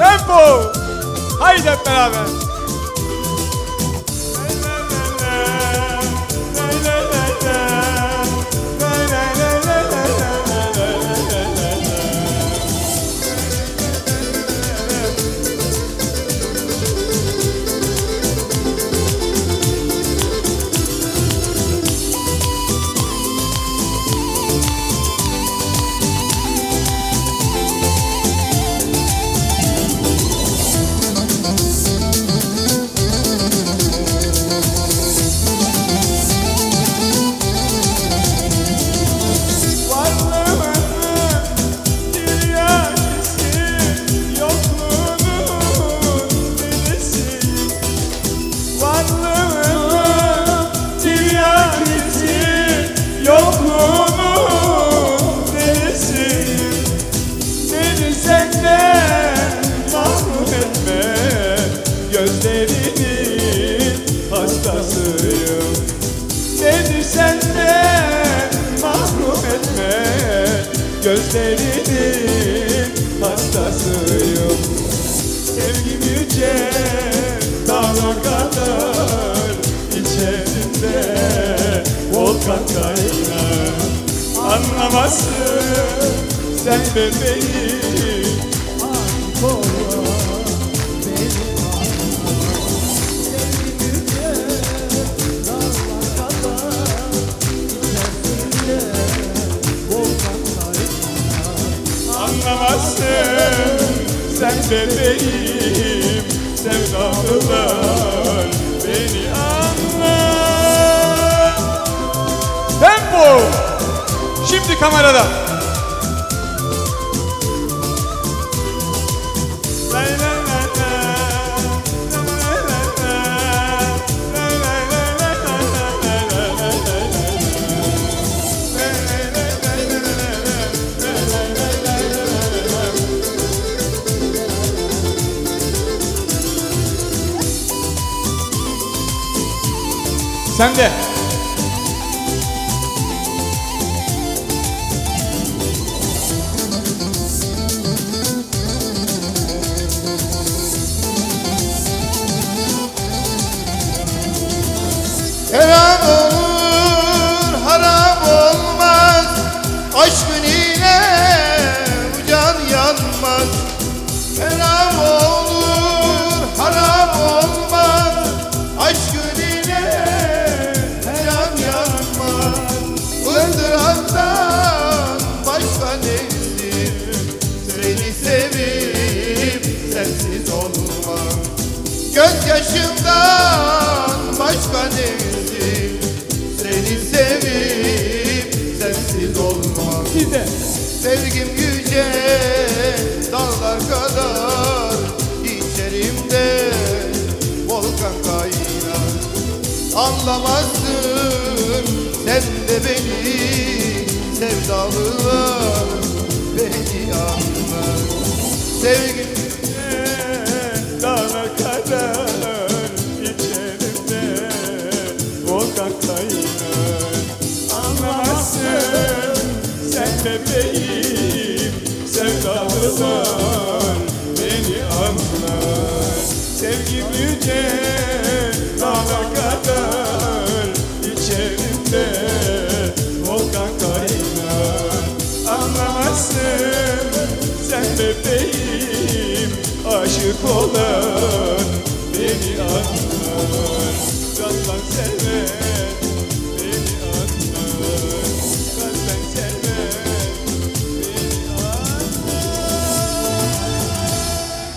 ¡Tiempo! ¡Ay, desesperada! Gözlerinin hastasıyım. Seni senden mahrum etme Gözlerinin hastasıyım. Sevgim yüce dağlar kadar içerimde volkan kaynar. Anlamazsın sen bebeğim Anlamazsın. Sen bebeğim Sevdalılar beni anlar. Tempo Şimdi kamerada De. Gözyaşımdan başka neydi? Seni sevip sensiz olmam. Size. Sevgim yüce dağlar kadar içerimde volkan kaynar. Anlamazsın sen de beni sevdalılar beni anlar. Sevgim kaynar Anlamazsın sen bebeğim sevdalılar beni anlar Sevgim yüce dağlar kadar içerimde volkan kaynar sen bebeğim aşık olan seve